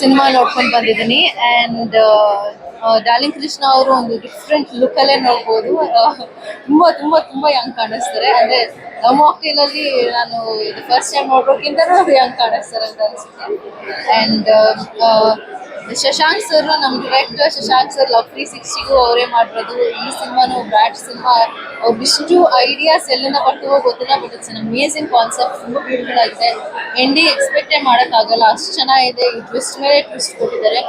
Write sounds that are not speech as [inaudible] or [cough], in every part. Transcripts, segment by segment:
Cinema ನೋಡ್ಕೊಂಡು ಬಂದಿದ್ದೀನಿ and darling Krishna ಅವರು ಒಂದು ಡಿಫ್ರೆಂಟ್ ಲುಕ್ಕಲ್ಲೇ ನೋಡ್ಬೋದು. ತುಂಬ ತುಂಬ ತುಂಬ ಯಂಗ್ ಕಾಣಿಸ್ತಾರೆ. ಅಂದರೆ ನಮ್ಮ ಹೋಟೆಲಲ್ಲಿ ನಾನು ಇದು ಫಸ್ಟ್ ಟೈಮ್ ನೋಡೋಕ್ಕಿಂತನೂ ಯಂಗ್ ಕಾಣಿಸ್ತಾರೆ ಅಂತ ಅನಿಸುತ್ತೆ. ಆ್ಯಂಡ್ ಶಶಾಂಕ್ ಸರ್ ನಮ್ಮ director Shashank sir love three ಸಿಕ್ಸ್ಟಿಗೂ ಅವರೇ ಮಾಡಿರೋದು. ಈ ಸಿನಿಮಾನು ಬ್ರಾಡ್ ಸಿನಿಮಾ. ಅವ್ರಿಷ್ಟು ಐಡಿಯಾಸ್ ಎಲ್ಲಿಂದ ಬರ್ತೀವೋ ಗೊತ್ತಿಲ್ಲ ಬಟ್ ಇಟ್ಸ್ ಅಮೇಸಿಂಗ್ ಕಾನ್ಸೆಪ್ಟ್ ತುಂಬ ಬ್ಯೂಟಿಫುಲ್ ಆಗಿದೆ. ಎಂಡಿ ಎಕ್ಸ್ಪೆಕ್ಟೇ ಮಾಡೋಕ್ಕಾಗಲ್ಲ ಅಷ್ಟು ಚೆನ್ನಾಗಿದೆ. ಈ ಟ್ವಿಸ್ಟ್ ಮೇಲೆ ಟ್ವಿಸ್ಟ್ ಕೊಟ್ಟಿದ್ದಾರೆ.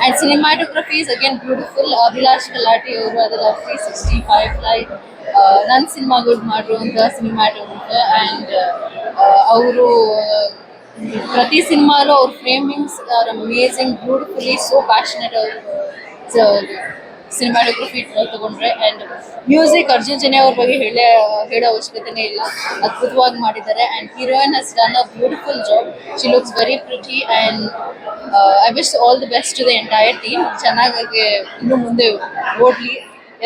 And cinematography is again beautiful Abhilash Kalathi ಅವರು ಅದರ ತ್ರೀ ಸಿಕ್ಸ್ಟಿ ಫೈವ್ ಫ್ಲೈ ನನ್ನ ಸಿನಿಮಾಗಳು ಮಾಡಿರುವಂಥ ಸಿನಿಮಾಟೋಗ್ರಫರ್ ಆ್ಯಂಡ್ ಅವರು ಪ್ರತಿ ಸಿನಿಮಾಲು ಅವ್ರ framings are amazing so passionate ಅವರು. ಸಿನಿಮಾಟೋಗ್ರಫಿ ತಗೊಂಡ್ರೆ. ಆ್ಯಂಡ್ ಮ್ಯೂಸಿಕ್ ಅರ್ಜುನ್ ಜನೆ ಅವ್ರ ಬಗ್ಗೆ ಹೇಳೇ, ಹೇಳೋ ಅವಶ್ಯಕತೆನೇ ಇಲ್ಲ. ಅದ್ಭುತವಾಗಿ ಮಾಡಿದ್ದಾರೆ. And heroine has done a beautiful job she looks very pretty and I wish all the best to the entire team ಚೆನ್ನಾಗಿ ಇನ್ನು ಮುಂದೆ ಓಡಲಿ.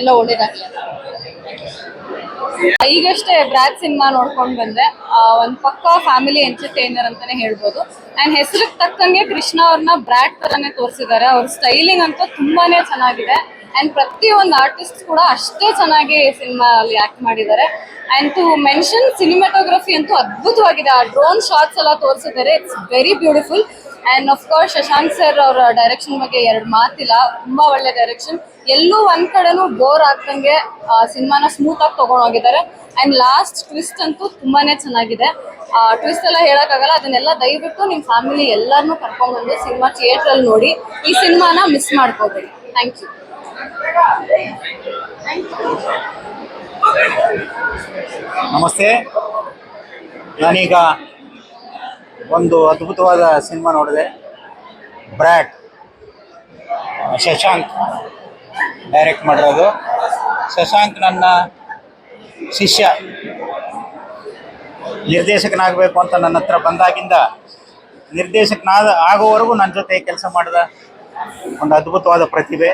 ಎಲ್ಲ ಒಳ್ಳೇದಾಗಲಿ ಈಗಷ್ಟೇ ಬ್ರಾಡ್ ಸಿನಿಮಾ ನೋಡ್ಕೊಂಡು ಬಂದೆ. ಒಂದು ಪಕ್ಕ ಫ್ಯಾಮಿಲಿ ಎಂಟರ್ಟೈನರ್ ಅಂತಾನೆ ಹೇಳ್ಬೋದು. ಆ್ಯಂಡ್ ಹೆಸರಿಗೆ ತಕ್ಕಂಗೆ ಕೃಷ್ಣ ಅವ್ರನ್ನ ಬ್ರಾಡ್ ಥರನೇ ತೋರಿಸಿದ್ದಾರೆ ಅವ್ರ ಸ್ಟೈಲಿಂಗ್ ಅಂತೂ ತುಂಬಾನೇ ಚೆನ್ನಾಗಿದೆ. ಅಂಡ್ ಪ್ರತಿಯೊಂದು ಆರ್ಟಿಸ್ಟ್ ಕೂಡ ಅಷ್ಟೇ ಚೆನ್ನಾಗಿ ಸಿನಿಮಾ ಅಲ್ಲಿ ಆಕ್ಟ್ ಮಾಡಿದ್ದಾರೆ ಅಂಡ್ ಟು ಮೆನ್ಷನ್ ಸಿನಿಮಾಟೋಗ್ರಫಿ ಅಂತೂ ಅದ್ಭುತವಾಗಿದೆ. ಆ ಡ್ರೋನ್ ಶಾರ್ಟ್ಸ್ ಎಲ್ಲ ತೋರಿಸಿದ್ದಾರೆ it's very beautiful and of course Shashank sir ಅವರ ಡೈರೆಕ್ಷನ್ ಬಗ್ಗೆ ಎರಡು ಮಾತಿಲ್ಲ. ತುಂಬಾ ಒಳ್ಳೆ ಡೈರೆಕ್ಷನ್ ಎಲ್ಲೂ ಒಂದ್ ಕಡೆನೂ ಬೋರ್ ಆಗ್ದಂಗೆ ಸಿನಿಮಾನ ಸ್ಮೂತ್ ಆಗಿ ತಗೊಂಡ್ ಹೋಗಿದ್ದಾರೆ. ಅಂಡ್ ಲಾಸ್ಟ್ ಟ್ವಿಸ್ಟ್ ಅಂತೂ ತುಂಬಾನೇ ಚೆನ್ನಾಗಿದೆ. ಆ ಟ್ವಿಸ್ಟ್ ಎಲ್ಲ ಹೇಳಕ್ಕಾಗಲ್ಲ, ಅದನ್ನೆಲ್ಲ ದಯವಿಟ್ಟು ನಿಮ್ ಫ್ಯಾಮಿಲಿ ಎಲ್ಲರನ್ನೂ ಕರ್ಕೊಂಡ್ಬಂದು ಸಿನಿಮಾ ಥಿಯೇಟರ್ ಅಲ್ಲಿ ನೋಡಿ, ಈ ಸಿನಿಮಾನ ಮಿಸ್ ಮಾಡ್ಕೋಬೇಡಿ ಥ್ಯಾಂಕ್ ಯು ನಮಸ್ತೆ. ನಾನೀಗ ಒಂದು ಅದ್ಭುತವಾದ ಸಿನಿಮಾ ನೋಡಿದೆ. ಬ್ರ್ಯಾಟ್ ಶಶಾಂಕ್. ಡೈರೆಕ್ಟ್ ಮಾಡಿರೋದು. ಶಶಾಂಕ್ ನನ್ನ ಶಿಷ್ಯ. ನಿರ್ದೇಶಕನಾಗಬೇಕು ಅಂತ ನನ್ನ ಹತ್ರ ಬಂದಾಗಿಂದ ನಿರ್ದೇಶಕನಾದ ಆಗೋವರೆಗೂ ನನ್ನ ಜೊತೆ ಕೆಲಸ ಮಾಡಿದ ಒಂದು ಅದ್ಭುತವಾದ ಪ್ರತಿಭೆ.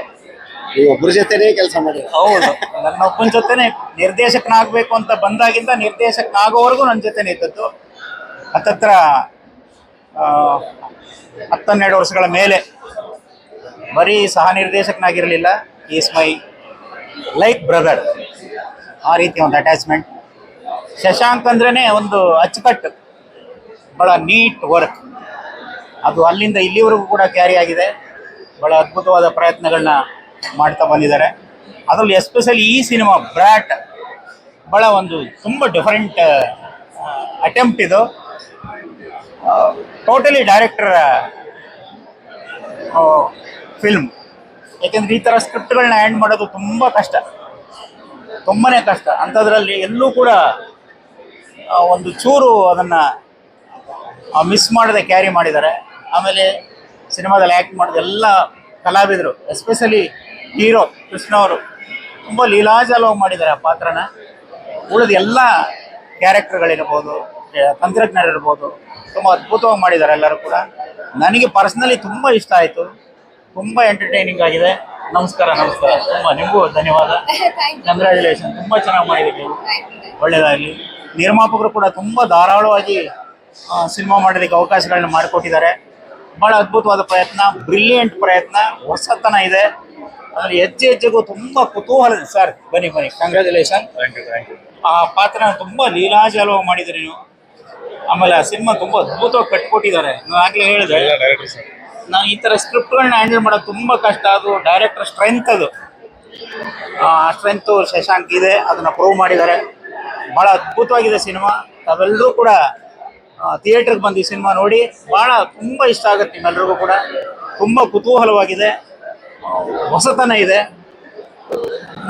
ಒಬ್ಬರ ಜೊತೆನೇ ಕೆಲಸ ಮಾಡಿ ಹೌದು. ನನ್ನ ನನ್ನೊಬ್ಬನ ಜೊತೆನೆ ನಿರ್ದೇಶಕನಾಗಬೇಕು ಅಂತ ಬಂದಾಗಿಂದ ನಿರ್ದೇಶಕನಾಗೋವರೆಗೂ ನನ್ನ ಜೊತೆನೇ ಇದ್ದದ್ದು. ಹತ್ತತ್ರ ಹತ್ತನ್ನೆರಡು ವರ್ಷಗಳ ಮೇಲೆ ಬರೀ ಸಹ ನಿರ್ದೇಶಕನಾಗಿರಲಿಲ್ಲ. ಈಸ್ ಮೈ ಲೈಕ್ ಬ್ರದರ್ ಆ ರೀತಿ ಒಂದು ಅಟ್ಯಾಚ್ಮೆಂಟ್ ಶಶಾಂಕ್ ಅಂದ್ರೇ ಒಂದು ಅಚ್ಚುಕಟ್ಟು ಭಾಳ ನೀಟ್ ವರ್ಕ್ ಅದು ಅಲ್ಲಿಂದ ಇಲ್ಲಿವರೆಗೂ ಕೂಡ ಕ್ಯಾರಿ ಆಗಿದೆ. ಭಾಳ ಅದ್ಭುತವಾದ ಪ್ರಯತ್ನಗಳನ್ನ ಮಾಡ್ತಾ ಬಂದಿದ್ದಾರೆ. ಅದರಲ್ಲಿ ಎಸ್ಪೆಷಲಿ ಈ ಸಿನಿಮಾ ಬ್ರಾಟ್ ಭಾಳ ಒಂದು ತುಂಬ ಡಿಫರೆಂಟ್ ಅಟೆಂಪ್ಟ್ ಇದು. ಟೋಟಲಿ ಡೈರೆಕ್ಟರ್ ಫಿಲ್ಮ್ ಯಾಕೆಂದ್ರೆ ಈ ಥರ ಸ್ಕ್ರಿಪ್ಟ್ಗಳನ್ನ ಹ್ಯಾಂಡ್ ಮಾಡೋದು ತುಂಬ ಕಷ್ಟ. ತುಂಬಾನೇ ಕಷ್ಟ. ಅಂಥದ್ರಲ್ಲಿ ಎಲ್ಲೂ ಕೂಡ ಒಂದು ಚೂರು ಅದನ್ನು ಮಿಸ್ ಮಾಡದೆ ಕ್ಯಾರಿ ಮಾಡಿದ್ದಾರೆ. ಆಮೇಲೆ ಸಿನಿಮಾದಲ್ಲಿ ಆ್ಯಕ್ಟ್ ಮಾಡಿದ ಎಲ್ಲ ಕಲಾವಿದರು ಎಸ್ಪೆಷಲಿ ಹೀರೋ ಕೃಷ್ಣ ಅವರು, ತುಂಬ ಲೀಲಾಜಾಲವಾಗಿ ಮಾಡಿದ್ದಾರೆ ಆ ಪಾತ್ರನ. ಉಳಿದ ಎಲ್ಲ ಕ್ಯಾರೆಕ್ಟರ್ಗಳಿರ್ಬೋದು ತಂತ್ರಜ್ಞರಿರ್ಬೋದು, ತುಂಬ ಅದ್ಭುತವಾಗಿ ಮಾಡಿದ್ದಾರೆ ಎಲ್ಲರೂ ಕೂಡ. ನನಗೆ ಪರ್ಸ್ನಲಿ ತುಂಬ ಇಷ್ಟ ಆಯಿತು. ತುಂಬ ಎಂಟರ್ಟೈನಿಂಗ್ ಆಗಿದೆ. ನಮಸ್ಕಾರ ನಮಸ್ಕಾರ. ತುಂಬ ನಿಮಗೂ ಧನ್ಯವಾದ. ಕಂಗ್ರ್ಯಾಚುಲೇಷನ್ ತುಂಬ ಚೆನ್ನಾಗಿ ಒಳ್ಳೇದಾಗಲಿ. ಒಳ್ಳೆಯದಾಗಲಿ ನಿರ್ಮಾಪಕರು ಕೂಡ ತುಂಬ ಧಾರಾಳವಾಗಿ ಸಿನಿಮಾ ಮಾಡೋದಕ್ಕೆ ಅವಕಾಶಗಳನ್ನ ಮಾಡಿಕೊಟ್ಟಿದ್ದಾರೆ. ಭಾಳ ಅದ್ಭುತವಾದ ಪ್ರಯತ್ನ ಬ್ರಿಲಿಯಂಟ್ ಪ್ರಯತ್ನ ಹೊಸತನ ಇದೆ. ಆಮೇಲೆ ಹೆಜ್ಜೆ ಹೆಜ್ಜೆಗೂ ತುಂಬ ಕುತೂಹಲ ಸರ್ ಬನ್ನಿ ಬನ್ನಿ. ಕಂಗ್ರ್ಯಾಚುಲೇಷನ್ ಆ ಪಾತ್ರ ತುಂಬ ಲೀಲಾಜಾಲವಾಗಿ ಮಾಡಿದ್ರಿ ನೀವು. ಆಮೇಲೆ ಆ ಸಿನಿಮಾ ತುಂಬ ಅದ್ಭುತವಾಗಿ ಕಟ್ಕೊಟ್ಟಿದ್ದಾರೆ. ನಾನು ಆಗಲೇ ಹೇಳಿದೆ ನಾನು ಈ ಥರ ಸ್ಕ್ರಿಪ್ಟ್ಗಳನ್ನ ಹ್ಯಾಂಡಲ್ ಮಾಡೋದು ತುಂಬ ಕಷ್ಟ. ಅದು ಡೈರೆಕ್ಟರ್ ಸ್ಟ್ರೆಂತ್ ಅದು. ಆ ಸ್ಟ್ರೆಂತು ಶಶಾಂಕ್ ಇದೆ, ಅದನ್ನು ಪ್ರೂವ್ ಮಾಡಿದ್ದಾರೆ. ಭಾಳ ಅದ್ಭುತವಾಗಿದೆ ಸಿನಿಮಾ. ತಾವೆಲ್ಲರೂ ಕೂಡ ಥಿಯೇಟ್ರಿಗೆ ಬಂದು ಈ ಸಿನಿಮಾ ನೋಡಿ ಭಾಳ ತುಂಬ ಇಷ್ಟ ಆಗುತ್ತೆ ನಿಮ್ಮೆಲ್ಲರಿಗೂ ಕೂಡ. ತುಂಬ ಕುತೂಹಲವಾಗಿದೆ. ಹೊಸತನ ಇದೆ.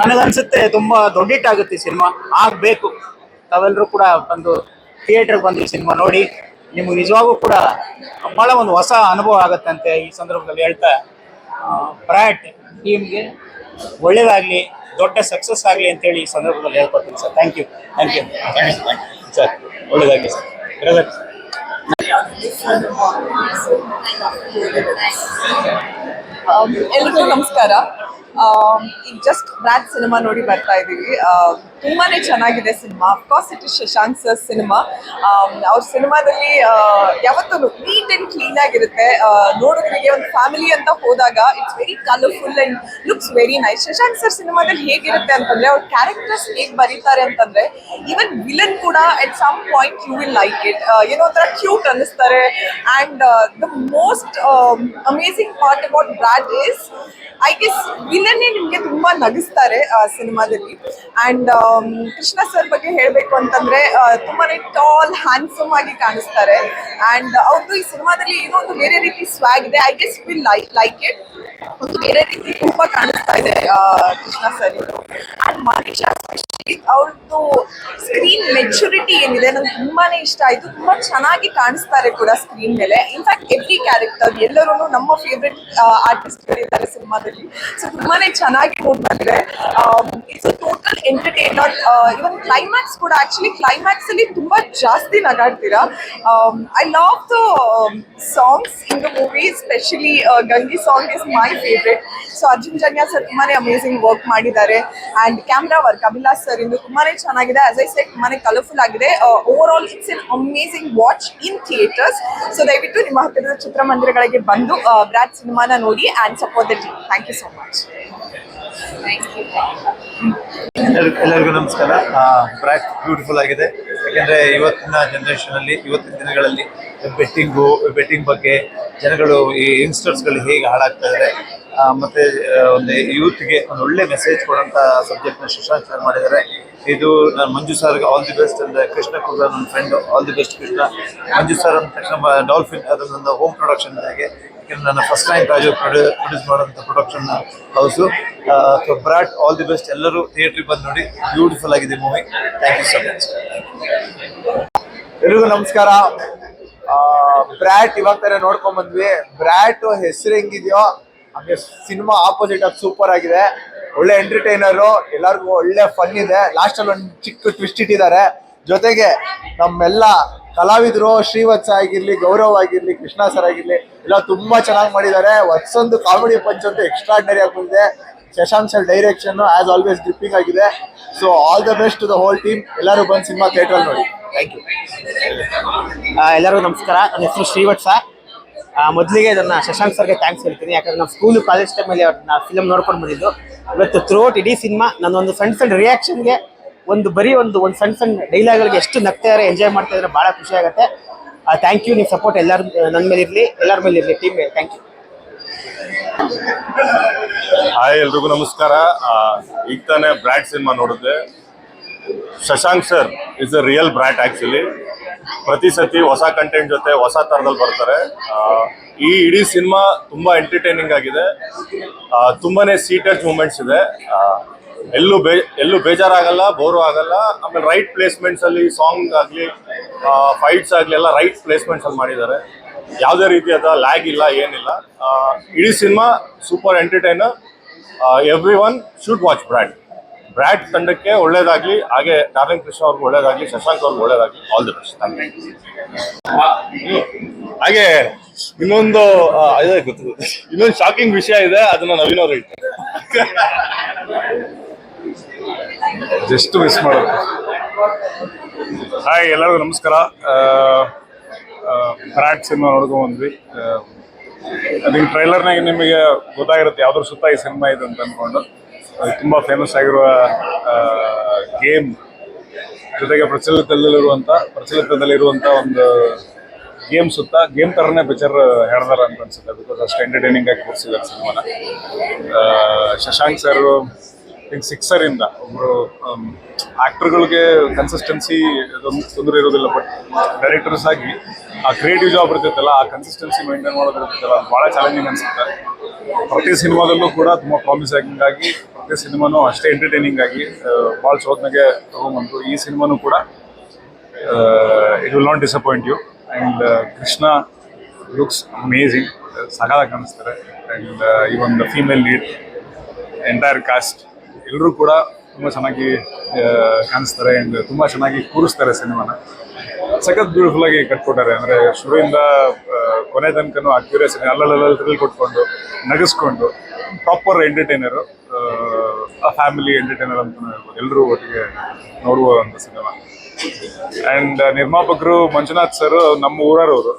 ನನಗನ್ಸುತ್ತೆ ತುಂಬ ದೊಡ್ಡಿಟ್ಟಾಗುತ್ತೆ ಈ ಸಿನಿಮಾ. ಆಗಬೇಕು. ತಾವೆಲ್ಲರೂ ಕೂಡ ಬಂದು ಥಿಯೇಟ್ರಿಗೆ ಬಂದು ಈ ಸಿನಿಮಾ ನೋಡಿ. ನಿಮ್ಗೆ ನಿಜವಾಗೂ ಕೂಡ ಬಹಳ ಒಂದು ಹೊಸ ಅನುಭವ ಆಗುತ್ತೆ ಅಂತ ಈ ಸಂದರ್ಭದಲ್ಲಿ ಹೇಳ್ತಾ. ಬ್ರ್ಯಾಟ್ ಟೀಮ್ಗೆ ಒಳ್ಳೇದಾಗಲಿ ದೊಡ್ಡ ಸಕ್ಸಸ್ ಆಗಲಿ ಅಂತೇಳಿ ಈ ಸಂದರ್ಭದಲ್ಲಿ ಹೇಳ್ಕೊಡ್ತೀನಿ sir. Thank you thank you sir ಒಳ್ಳೇದಾಗಲಿ ಸರ್. ಬ್ರದರ್ ಎಲ್ರಿಗೂ ನಮಸ್ಕಾರ. ಈಗ ಜಸ್ಟ್ ಬ್ರಾಡ್ ಸಿನಿಮಾ ನೋಡಿ ಬರ್ತಾ ಇದ್ದೀವಿ ತುಂಬಾ ಚೆನ್ನಾಗಿದೆ cinema. Of course it is Shashank sir cinema. ಅವ್ರ ಸಿನಿಮಾದಲ್ಲಿ ಯಾವತ್ತೂ ನೀಟ್ ಅಂಡ್ ಕ್ಲೀನ್ ಆಗಿರುತ್ತೆ. ನೋಡೋದ್ರಿಗೆ ಒಂದು ಫ್ಯಾಮಿಲಿ ಅಂತ ಹೋದಾಗ it's very colourful and looks very nice Shashank sir ಸಿನಿಮಾದಲ್ಲಿ ಹೇಗಿರುತ್ತೆ ಅಂತಂದ್ರೆ, ಅವ್ರ ಕ್ಯಾರೆಕ್ಟರ್ಸ್ ಹೇಗೆ ಬರೀತಾರೆ ಅಂತಂದ್ರೆ ಈವನ್ ವಿಲನ್ ಕೂಡ at some point you will like it ಏನೋ ಒಂಥರ cute ಅನ್ನಿಸ್ತಾರೆ. And the most amazing part about Brat is I guess ವಿಲನ್ನೇ ನಿಮಗೆ ತುಂಬಾ ನಗಿಸ್ತಾರೆ ಆ ಸಿನಿಮಾದಲ್ಲಿ. ಅಂಡ್ ಕೃಷ್ಣ ಸರ್ ಬಗ್ಗೆ ಹೇಳಬೇಕು ಅಂತಂದ್ರೆ ತುಂಬಾ ತುಂಬಾನೇ ಟಾಲ್ ಹ್ಯಾಂಡ್ಸಮ್ ಆಗಿ ಕಾಣಿಸ್ತಾರೆ. ಅಂಡ್ ಅವ್ರದ್ದು ಈ ಸಿನಿಮಾದಲ್ಲಿ ಏನೋ ಒಂದು ಬೇರೆ ರೀತಿ ಸ್ವಾಗ್ ಇದೆ. I guess will like like it ಒಂದು ಬೇರೆ ರೀತಿ ತುಂಬಾ ಕಾಣಿಸ್ತಾ ಇದೆ ಕೃಷ್ಣ ಸರ್ ಇದು. ಅಂಡ್ ಮನೀಶಾ ಅವ್ರದ್ದು ಸ್ಕ್ರೀನ್ ಮೆಚುರಿಟಿ ಏನಿದೆ ನಂಗೆ ತುಂಬಾನೇ ಇಷ್ಟ ಆಯ್ತು. ತುಂಬಾ ಚೆನ್ನಾಗಿ ಕಾಣಿಸ್ತಾರೆ ಕೂಡ ಸ್ಕ್ರೀನ್ ಮೇಲೆ. ಇನ್ಫ್ಯಾಕ್ಟ್ ಎವ್ರಿ ಕ್ಯಾರೆಕ್ಟರ್ ಎಲ್ಲರೂ ನಮ್ಮ ಫೇವ್ರೆಟ್ ಆರ್ಟಿಸ್ಟ್ ಇದ್ದಾರೆ ಸಿನಿಮಾದಲ್ಲಿ. ಸೊ ತುಂಬಾನೇ ಚೆನ್ನಾಗಿ ಮೂಡ್ ಬಂದಿದೆ. It's total entertainer even climax ಕೂಡ ಆಕ್ಚುಲಿ ಕ್ಲೈಮ್ಯಾಕ್ಸ್ ಅಲ್ಲಿ ತುಂಬಾ ಜಾಸ್ತಿ ನಗಾಡ್ತೀರಾ? I love the songs in the movie specially Gangi song is my favourite so Arjun Janya sir ತುಂಬಾನೇ ಅಮೇಸಿಂಗ್ ವರ್ಕ್ ಮಾಡಿದ್ದಾರೆ. And camera work Abhilash sir ಇಂದು ತುಂಬಾನೇ ಚೆನ್ನಾಗಿದೆ. As I said ತುಂಬಾನೇ colourful ಆಗಿದೆ. Over all it's an amazing watch in theatres so ದಯವಿಟ್ಟು ನಿಮ್ಮ ಹತ್ತಿರದ ಚಿತ್ರಮಂದಿರಗಳಿಗೆ ಬಂದು ಬ್ರಾಡ್ ಸಿನಿಮಾನ ನೋಡಿ and support the team thank you so much ಎಲ್ಲರಿಗೂ ಎಲ್ಲರಿಗೂ ನಮಸ್ಕಾರ. ಬ್ರ್ಯಾಕ್ ಬ್ಯೂಟಿಫುಲ್ ಆಗಿದೆ. ಯಾಕೆಂದರೆ ಇವತ್ತಿನ ಜನ್ರೇಷನಲ್ಲಿ ಇವತ್ತಿನ ದಿನಗಳಲ್ಲಿ ಬೆಟ್ಟಿಂಗು ಬೆಟ್ಟಿಂಗ್ ಬಗ್ಗೆ ಜನಗಳು ಈ ಯಂಗ್ಸ್ಟರ್ಸ್ಗಳು ಹೇಗೆ ಹಾಳಾಗ್ತಾ ಇದ್ದಾರೆ ಮತ್ತೆ ಒಂದು ಯೂತ್ಗೆ ಒಂದು ಒಳ್ಳೆ ಮೆಸೇಜ್ ಕೊಡೋಂಥ ಸಬ್ಜೆಕ್ಟ್ನ ಶಶಾಂಕ್ ಸರ್ ಮಾಡಿದ್ದಾರೆ. ಇದು ನಾನು ಮಂಜು ಸರ್ಗೆ ಆಲ್ ದಿ ಬೆಸ್ಟ್ ಅಂದರೆ ಕೃಷ್ಣ ಕೂಡ ನನ್ನ friend all the best Krishna. Manju sir ಅಂದ ತಕ್ಷಣ ಡಾಲ್ಫಿನ್ ಅದು ನನ್ನ ಹೋಮ್ ಪ್ರೊಡಕ್ಷನ್ ಹಾಗೆ ನನ್ನ ಫಸ್ಟ್ ಟೈಮ್ ರಾಜು ಪ್ರೊಡ್ಯೂಸ್ ಮಾಡೋಂಥ production house Brat all the best ಎಲ್ಲರೂ ಥಿಯೇಟ್ರಿಗೆ ಬಂದು ನೋಡಿ. ಬ್ಯೂಟಿಫುಲ್ ಆಗಿದೆ movie thank you so much ಎಲ್ರಿಗೂ ನಮಸ್ಕಾರ. ಬ್ರ್ಯಾಟ್ ಇವಾಗ ತರ ನೋಡ್ಕೊಂಡ್ ಬಂದ್ವಿ. ಬ್ರ್ಯಾಟ್ ಹೆಸರು ಹೆಂಗಿದ್ಯೋ ಹಂಗೆ ಸಿನಿಮಾ ಆಪೋಸಿಟ್ ಆಗಿ ಸೂಪರ್ ಆಗಿದೆ. ಒಳ್ಳೆ ಎಂಟರ್ಟೈನರು ಎಲ್ಲರಿಗೂ ಒಳ್ಳೆ ಫನ್ ಇದೆ. ಲಾಸ್ಟ್ ಅಲ್ಲಿ ಒಂದು ಚಿಕ್ಕ ಟ್ವಿಸ್ಟ್ ಇಟ್ಟಿದ್ದಾರೆ. ಜೊತೆಗೆ ನಮ್ಮೆಲ್ಲ ಕಲಾವಿದರು, ಶ್ರೀವತ್ಸ ಆಗಿರ್ಲಿ, ಗೌರವ್ ಆಗಿರ್ಲಿ, ಕೃಷ್ಣ ಸರ್ ಆಗಿರ್ಲಿ, ಎಲ್ಲ ತುಂಬಾ ಚೆನ್ನಾಗಿ ಮಾಡಿದ್ದಾರೆ. ಹೊಸೊಂದು ಕಾಮಿಡಿ ಪಂಚ್ ಅಂತೂ ಎಕ್ಸ್ಟ್ರಾಡ್ನರಿ ಆಗಿ ಬಂದಿದೆ. Shashank sir direction as always gripping ಆಗಿದೆ. So all the best to the whole team ಎಲ್ಲರೂ ಬಂದು ಸಿನಿಮಾ ಥಿಯೇಟ್ರಲ್ಲಿ ನೋಡಿ. ಥ್ಯಾಂಕ್ ಯು ಎಲ್ಲರಿಗೂ ನಮಸ್ಕಾರ. ನನ್ನ ಹೆಸರು ಶ್ರೀವತ್ಸ. ಮೊದಲಿಗೆ ನನ್ನ ಶಶಾಂಕ್ ಸರ್ಗೆ ಥ್ಯಾಂಕ್ಸ್ ಹೇಳ್ತೀನಿ. ಯಾಕಂದ್ರೆ ನಾವು ಸ್ಕೂಲ್ ಕಾಲೇಜ್ ಟೈಮಲ್ಲಿ ಅವ್ರನ್ನ ಫಿಲಮ್ ನೋಡ್ಕೊಂಡು ಬಂದಿದ್ದು. ಇವತ್ತು ಥ್ರೂಔಟ್ ಇಡೀ ಸಿನಿಮಾ ನಾನು ಒಂದು ಸಣ್ಣ ಸಣ್ಣ ರಿಯಾಕ್ಷನ್ಗೆ ಒಂದು ಬರೀ ಒಂದು ಒಂದು ಸಣ್ಣ ಸಣ್ಣ ಡೈಲಾಗ್ಗಳಿಗೆ ಎಷ್ಟು ನಗ್ತಾರೆ ಎಂಜಾಯ್ ಮಾಡ್ತಾ ಇದ್ರೆ ಭಾಳ ಖುಷಿ ಆಗುತ್ತೆ. ಥ್ಯಾಂಕ್ ಯು ನಿಮ್ಮ ಸಪೋರ್ಟ್ ಎಲ್ಲರ ನನ್ನ ಮೇಲೆ ಇರಲಿ, ಎಲ್ಲರ ಮೇಲೆ ಇರಲಿ ಟೀಮ್ ಮೇಲೆ ಥ್ಯಾಂಕ್ ಯು ಹಾಯ್ ಎಲ್ರಿಗೂ ನಮಸ್ಕಾರ. ಈಗ ತಾನೇ ಬ್ರ್ಯಾಟ್ ಸಿನಿಮಾ ನೋಡಿದೆ Shashank sir is a real Brat actually ಪ್ರತಿ ಸತಿ ಹೊಸ ಕಂಟೆಂಟ್ ಜೊತೆ ಹೊಸ ಥರದಲ್ಲಿ ಬರ್ತಾರೆ. ಈ ಇಡೀ ಸಿನಿಮಾ ತುಂಬಾ ಎಂಟರ್ಟೈನಿಂಗ್ ಆಗಿದೆ. ತುಂಬಾನೇ ಸೀಟೆಡ್ ಮೂಮೆಂಟ್ಸ್ ಇದೆ. ಎಲ್ಲೂ ಬೇ, ಎಲ್ಲೂ ಬೇಜಾರಾಗಲ್ಲ ಬೋರು ಆಗಲ್ಲ. ಆಮೇಲೆ ರೈಟ್ ಪ್ಲೇಸ್ಮೆಂಟ್ಸ್ ಅಲ್ಲಿ ಸಾಂಗ್ ಆಗಲಿ ಫೈಟ್ಸ್ ಆಗಲಿ ಎಲ್ಲ ರೈಟ್ ಪ್ಲೇಸ್ಮೆಂಟ್ಸಲ್ಲಿ ಮಾಡಿದ್ದಾರೆ. ಯಾವುದೇ ರೀತಿಯಾದ ಲ್ಯಾಗ್ ಇಲ್ಲ, ಏನಿಲ್ಲ. ಇಡೀ cinema super entertainer every one should watch Brat Brat ತಂಡಕ್ಕೆ ಒಳ್ಳೇದಾಗ್ಲಿ ಹಾಗೆ ನಾರಾಯಣ್ ಕೃಷ್ಣ ಅವ್ರಿಗೆ ಒಳ್ಳೇದಾಗ್ಲಿ ಶಶಾಂಕ್ ಅವ್ರಿಗೆ ಒಳ್ಳೇದಾಗ್ಲಿ ಆಲ್ ದಿ ಬೆಸ್ಟ್ ಹಾಗೆ ಇನ್ನೊಂದು ಅದೇ ಇದೆ ಗೊತ್ತು. ಇನ್ನೊಂದು ಶಾಕಿಂಗ್ ವಿಷಯ ಇದೆ ಅದನ್ನ ನವೀನ್ ಅವ್ರು ಹೇಳ್ತಾರೆ. ಜಸ್ಟ್ ಮಿಸ್ ಮಾಡೋದು. ಹಾಯ್ ಎಲ್ಲರಿಗೂ ನಮಸ್ಕಾರ. ಬ್ರ್ಯಾಡ್ ಸಿನಿಮಾ ನೋಡ್ಕೊ ಬಂದ್ವಿ. ಅದಕ್ಕೆ ಟ್ರೈಲರ್ನಾಗ ನಿಮಗೆ ಗೊತ್ತಾಗಿರುತ್ತೆ ಯಾವ್ದ್ರ ಸುತ್ತ ಈ ಸಿನಿಮಾ ಇದೆ ಅಂತ ಅನ್ಕೊಂಡು. ತುಂಬ ಫೇಮಸ್ ಆಗಿರುವ ಗೇಮ್ ಜೊತೆಗೆ ಪ್ರಚಲಿತದಲ್ಲಿರುವಂಥ ಪ್ರಚಲಿತದಲ್ಲಿರುವಂಥ ಒಂದು ಗೇಮ್ ಸುತ್ತ ಗೇಮ್ ಥರನೇ ಪಿಕ್ಚರ್ ಹೇಳ್ದಾರ ಅಂತ ಅನ್ಸುತ್ತೆ. ಬಿಕಾಸ್ ಅಷ್ಟು ಎಂಟರ್ಟೈನಿಂಗ್ ಆಗಿ ಕೊಡ್ಸಿದ್ದಾರೆ ಸಿನಿಮಾನ. ಶಶಾಂಕ್ ಸರ್ ಥಿಂಕ್ ಸಿಕ್ಸರ್ ಇಂದ ಒಬ್ಬರು ಆಕ್ಟರ್ಗಳಿಗೆ ಕನ್ಸಿಸ್ಟೆನ್ಸಿ ತೊಂದರೆ ಇರೋದಿಲ್ಲ ಬಟ್ ಡೈರೆಕ್ಟರ್ಸ್ ಆಗಿ ಆ ಕ್ರಿಯೇಟಿವ್ ಜಾಬ್ ಇರ್ತೈತಲ್ಲ, ಆ ಕನ್ಸಿಸ್ಟೆನ್ಸಿ ಮೇಂಟೈನ್ ಮಾಡೋದಿರ್ತೈತಲ್ಲ ಭಾಳ ಚಾಲೆಂಜಿಂಗ್ ಅನ್ಸುತ್ತೆ. ಪ್ರತಿ ಸಿನಿಮಾದಲ್ಲೂ ಕೂಡ ತುಂಬ ಪ್ರಾಮಿಸ್ ಆಗಿ ಪ್ರತಿ ಸಿನಿಮಾನು ಅಷ್ಟೇ ಎಂಟರ್ಟೈನಿಂಗ್ ಆಗಿ ಭಾಳ ಚೋದನೆಗೆ ತೊಗೊಂಬಂತು ಈ ಸಿನಿಮಾನು ಕೂಡ it will not disappoint you and Krishna looks amazing ಸಕಾಲಾಗಿ ಕಾಣಿಸ್ತಾರೆ. ಆ್ಯಂಡ್ ಈ ಒಂದು ಫೀಮೇಲ್ ಲೀಡ್ ಎಂಟೈರ್ ಕಾಸ್ಟ್ ಎಲ್ಲರೂ ಕೂಡ ತುಂಬ ಚೆನ್ನಾಗಿ ಕಾಣಿಸ್ತಾರೆ ಆ್ಯಂಡ್ ತುಂಬ ಚೆನ್ನಾಗಿ ಕೂರಿಸ್ತಾರೆ ಸಿನಿಮಾನ. ಸಖತ್ ಬ್ಯೂಟಿಫುಲ್ ಆಗಿ ಕಟ್ಕೊಟ್ಟಾರೆ. ಅಂದರೆ ಶುರುವಿಂದ ಕೊನೆ ತನಕನೂ ಆ ಕ್ಯೂರಿಯಾಸಿಟಿ ಅಲ್ಲಲ್ಲ ಥ್ರಿಲ್ ಕೊಟ್ಕೊಂಡು, ನಗಿಸ್ಕೊಂಡು ಪ್ರಾಪರ್ ಎಂಟರ್ಟೈನರು ಫ್ಯಾಮಿಲಿ ಎಂಟರ್ಟೈನರ್ ಅಂತ ಹೇಳ್ಬೋದು. ಎಲ್ಲರೂ ಒಟ್ಟಿಗೆ ನೋಡುವಂಥ ಸಿನಿಮಾ. ಆ್ಯಂಡ್ ನಿರ್ಮಾಪಕರು ಮಂಜುನಾಥ್ ಸರ್ ನಮ್ಮ ಊರವರು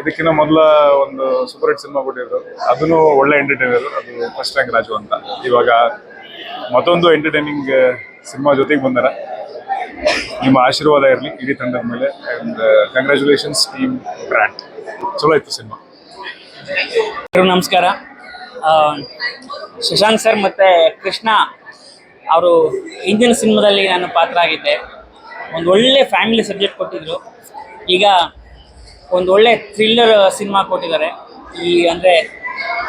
ಇದಕ್ಕಿಂತ ಮೊದಲ ಒಂದು ಸೂಪರ್ ಹಿಟ್ ಸಿನಿಮಾ ಕೊಟ್ಟಿದ್ರು ಅದನ್ನು ಒಳ್ಳೆ ಎಂಟರ್ಟೈನರ್ ಅದು ಫಸ್ಟ್ ರ್ಯಾಂಕ್ ರಾಜು ಅಂತ. ಇವಾಗ ಮತ್ತೊಂದು ಎಂಟರ್ಟೈನಿಂಗ್ ಸಿನಿಮಾ ಜೊತೆಗೆ ಬಂದಾರ. ನಿಮ್ಮ ಆಶೀರ್ವಾದ ಇರಲಿ, ಇಡೀ ತಂಡದ ಮೇಲೆ. ಆ್ಯಂಡ್ ಕಂಗ್ರ್ಯಾಚುಲೇಷನ್ಸ್ ಟೀಮ್ ಬ್ರ್ಯಾಂಡ್ ಚಲೋ ಇತ್ತು ಸಿನಿಮಾ. ನಮಸ್ಕಾರ. ಶಶಾಂಕ್ ಸರ್ ಮತ್ತು ಕೃಷ್ಣ ಅವರು ಹಿಂದಿನ ಸಿನಿಮಾದಲ್ಲಿ ನಾನು ಪಾತ್ರ ಆಗಿದ್ದೆ ಒಂದು ಒಳ್ಳೆ ಫ್ಯಾಮಿಲಿ ಸಬ್ಜೆಕ್ಟ್ ಕೊಟ್ಟಿದ್ರು. ಈಗ ಒಂದು ಒಳ್ಳೆ ಥ್ರಿಲ್ಲರ್ ಸಿನಿಮಾ ಕೊಟ್ಟಿದ್ದಾರೆ. ಈ ಅಂದರೆ